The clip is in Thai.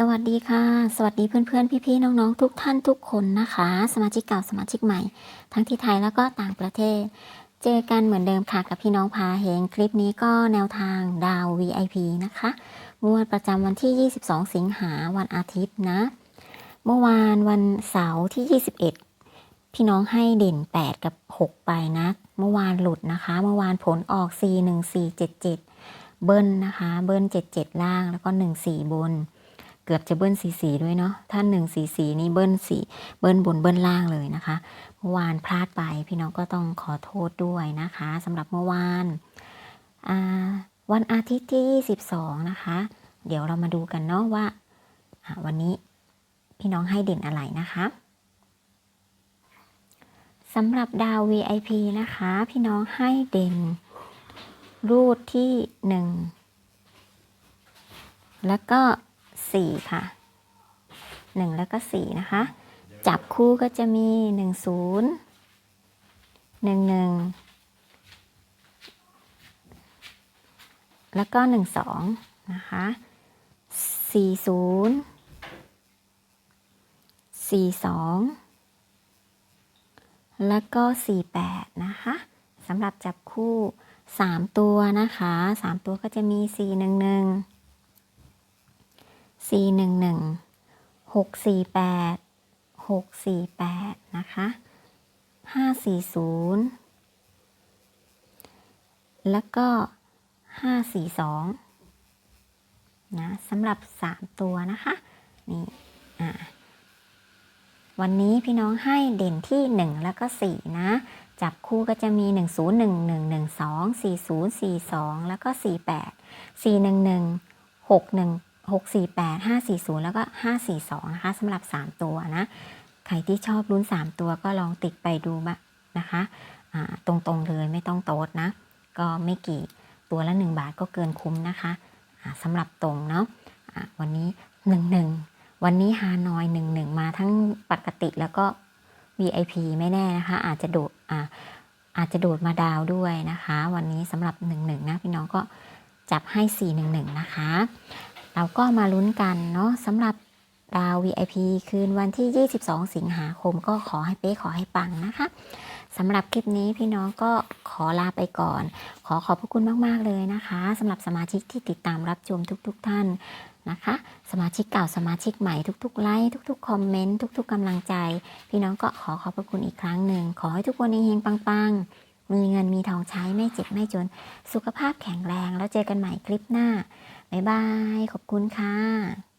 สวัสดีค่ะ สวัสดีเพื่อนๆ พี่ๆ น้องๆ ทุกท่านทุกคนนะคะ สมาชิกเก่าสมาชิกใหม่ ทั้งที่ไทยแล้วก็ต่างประเทศ เจอกันเหมือนเดิมค่ะกับพี่น้องพาเฮงคลิปนี้ก็แนวทางดาว VIP นะคะงวดประจำวันที่ 22 สิงหาวันอาทิตย์นะ เมื่อวานวันเสาร์ที่ 21 พี่น้องให้เด่น 8 กับ 6 ไปนะ เมื่อวานหลุดนะคะ เมื่อวานผลออก 41477 เบิ้ลนะคะ เบิ้ล 77 ล่างแล้วก็ 14 บน เกือบจะเบิ้ลสีสีด้วยเนาะถ้านหนึ่งสีสีนี่เบิ้ลสีเบิ้ลบนเบิ้ลล่างเลยนะคะเมื่อวานพลาดไปพี่น้องก็ต้องขอโทษด้วยนะคะสำหรับเมื่อวานาวันอาทิตย์ที่ 22 นะคะ เดี๋ยวเรามาดูกันเนาะว่าอ่าวันนี้พี่น้องให้เด่นอะไรนะคะสำหรับดาว VIP นะคะ พี่น้องให้เด่น รูดที่ 1 แล้วก็ สี่ค่ะหนึ่งแล้วก็สี่นะคะ จับคู่ก็จะมีหนึ่งศูนย์หนึ่งหนึ่งแล้วก็หนึ่งสองนะคะสี่ศูนย์สี่สองแล้วก็สี่แปดนะคะสำหรับจับคู่สามตัวนะคะสามตัวก็จะมีสี่หนึ่งหนึ่ง สี่หนึ่งหนึ่งหกสี่แปดหกสี่แปดนะคะห้าสี่ศูนย์แล้วก็ห้าสี่สองนะสำหรับสามตัวนะคะนี่อ่าวันนี้พี่น้องให้เด่นที่หนึ่งแล้วก็สี่นะจับคู่ก็จะมีหนึ่งศูนย์หนึ่งหนึ่งหนึ่งสองสี่ศูนย์สี่สองแล้วก็สี่แปดสี่หนึ่งหนึ่งหกหนึ่ง6 4 8 5 4 0 แล้วก็ 5 4 2 นะคะสำหรับ 3 ตัวนะ ใครที่ชอบลุ้น 3 ตัวก็ลองติดไปดูบ้านะคะอ่าตรงๆเลยไม่ต้องโต๊ดนะ ก็ไม่กี่ตัวละ 1 บาทก็เกินคุ้มนะคะอ่าสำหรับตรงเนาะอ่าวันนี้ 11 วันนี้ฮานอย 11 มาทั้งปกติแล้วก็ VIP ไม่แน่นะคะ อาจจะโดดอาอาจจะโดดมาดาวด้วยนะคะ วันนี้สำหรับ 11 นะพี่น้องก็จับให้ 411 นะคะ เราก็มาลุ้นกันเนาะสำหรับดาว VIP คืนวันที่ 22 สิงหาคมก็ขอให้เป๊ะขอให้ปังนะคะสำหรับคลิปนี้พี่น้องก็ขอลาไปก่อน ขอขอบพระคุณมาก ๆ เลยนะคะสำหรับสมาชิกที่ติดตามรับชมทุกๆทท่านนะคะ สมาชิกเก่าสมาชิกใหม่ทุก ๆ ไลค์ทุก ๆ คอมเมนต์ทุก ๆกำลังใจ พี่น้องก็ขอขอบพระคุณอีกครั้งหนึ่ง ขอให้ทุกคนเฮงๆปัง ๆ มีเงินมีทองใช้ไม่เจ็บไม่จน สุขภาพแข็งแรงแล้วเจอกันใหม่คลิปหน้า บ๊ายบาย ขอบคุณค่ะ